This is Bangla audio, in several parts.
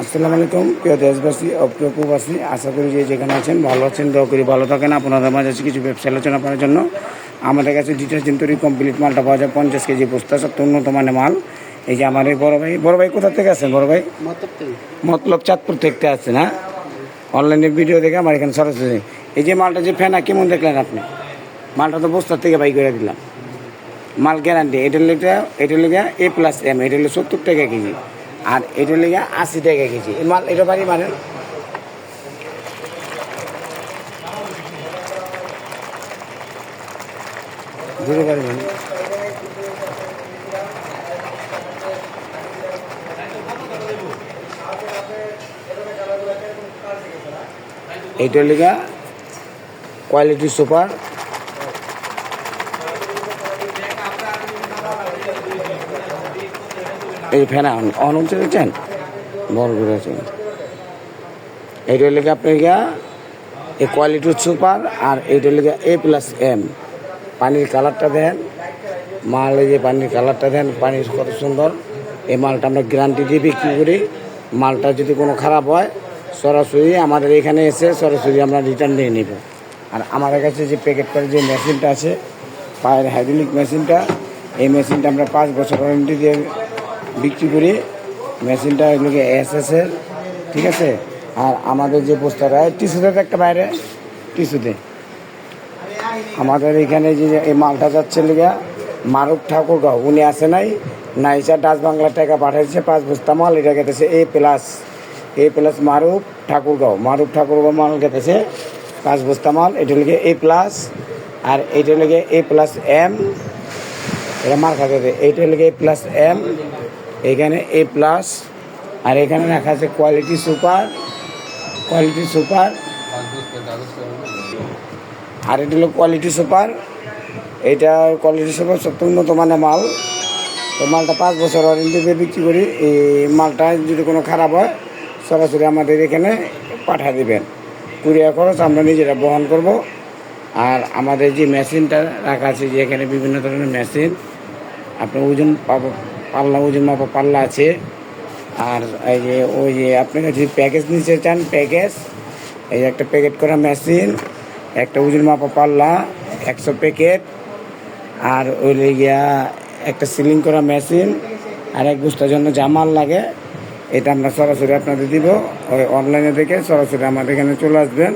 আসসালামু আলাইকুম প্রিয় দেশবাসী ও প্রিয় প্রবাসী আশা করি যে যেখানে আছেন ভালো আছেন দোয়া করি ভালো থাকেন। আপনাদের মাঝে আছে কিছু ব্যবসা আলোচনা করার জন্য। আমাদের কাছে ডিটারজেন্ট তৈরি কমপ্লিট মালটা পাওয়া যায় পঞ্চাশ কেজি বস্তা সব উন্নত মানের মাল। এই যে আমার এই বড় ভাই বড় ভাই কোথা থেকে আছেন বড় ভাই? মতলব চাঁদপুর থেকে আসছেন হ্যাঁ? অনলাইনে ভিডিও দেখে আমার এখানে সরাসরি। এই যে মালটা যে ফেনা কেমন দেখলেন আপনি? মালটা তো বস্তার থেকে বাই করে দিলাম। মাল গ্যারান্টি এটার লেগে এটার লেগে এ প্লাস এম এটা হলে সত্তর টাকা কেজি। আর এটার লেগে আশি টাকা কেজি। মাল এটা মানে বাড়ি মানে এইটার লেগে কোয়ালিটি সুপার। এই ফেনা অন হচ্ছে বড় করে আছে। এইটা লেগে আপনার গিয়া এই কোয়ালিটির সুপার আর এইটা লেগে এ প্লাস এম পানির কালারটা দেন মাল এই যে পানির কালারটা দেন পানির কত সুন্দর। এই মালটা আমরা গ্যারান্টি দিয়ে বিক্রি করি। মালটা যদি কোনো খারাপ হয়, সরাসরি আমাদের এখানে এসে সরাসরি আমরা রিটার্ন নিয়ে নিব। আর আমাদের কাছে যে প্যাকেট করে যে মেশিনটা আছে, পায়ের হাইড্রোলিক মেশিনটা এই মেশিনটা আমরা পাঁচ বছর ওয়ারেন্টি দিয়ে বিক্রি করি মেশিনটা এগুলোকে এসএসের, ঠিক আছে? আর আমাদের যে পোস্টার হয় টিস্যুতে একটা বাইরে, টিস্যুতে। আমাদের এখানে যে এই মালটা যাচ্ছে লিগা মারুক ঠাকুরগাঁও, উনি আসে নাই নাইসা ডাচ বাংলার টাকা পাঠাইছে, পাঁচ বস্তা মাল এটা গেতেছে এ প্লাস এ প্লাস মারুক ঠাকুরগাঁও। মারুক ঠাকুরগাঁও মাল গেতেছে পাঁচ বস্তা মাল, এটা লিগে এ প্লাস, আর এইটা লিগে এ প্লাস এম, এটা মার খাতে এইটা লিগে এ প্লাস এম এখানে এ প্লাস আর এখানে রাখা আছে কোয়ালিটি সুপার কোয়ালিটি সুপার আর এটা হলো কোয়ালিটি সুপার এটা কোয়ালিটি সুপার সত্য উন্নত মানের মাল। তো মালটা পাঁচ বছর ওয়ারেন্টি দিয়ে বিক্রি করি। এই মালটা যদি কোনো খারাপ হয়, সরাসরি আমাদের এখানে পাঠা দেবেন। কুরিয়ার খরচ আমরা নিজেরা বহন করব। আর আমাদের যে মেশিনটা রাখা আছে যে এখানে বিভিন্ন ধরনের মেশিন, আপনার ওজন পাব- পাল্লা ওজন মাপা পাল্লা আছে। আর এই যে, ওই যে আপনারা যদি প্যাকেজ নিতে চান প্যাকেজ এই একটা প্যাকেট করা মেশিন একটা ওজন মাপা পাল্লা, একশো প্যাকেট আর ওই গিয়া একটা সিলিং করা মেশিন আর এক বস্তার জন্য জামাল লাগে, এটা আমরা সরাসরি আপনাদের দিব। ওই অনলাইনে দেখে সরাসরি আমাদের এখানে চলে আসবেন।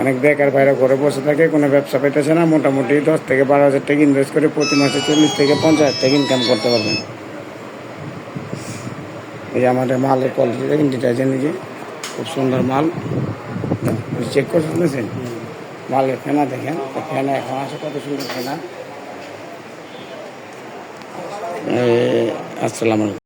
অনেক বেকার বাইরে ঘরে বসে থাকে, কোনো ব্যবসা পেতেছে না, মোটামুটি দশ থেকে বারো হাজার টাকা ইনভেস্ট করে প্রতি মাসে চল্লিশ থেকে পঞ্চাশ হাজার টাকা ইনকাম করতে পারবেন। এই যে আমাদের মালের কোয়ালিটি দেখেন ডিটারজেন্ট যে খুব সুন্দর মাল। চেক করে শুনেছেন? মালের ফেনা দেখেন ফেনা এখন আছে কত সুন্দর ফেনা। আসসালামু আলাইকুম।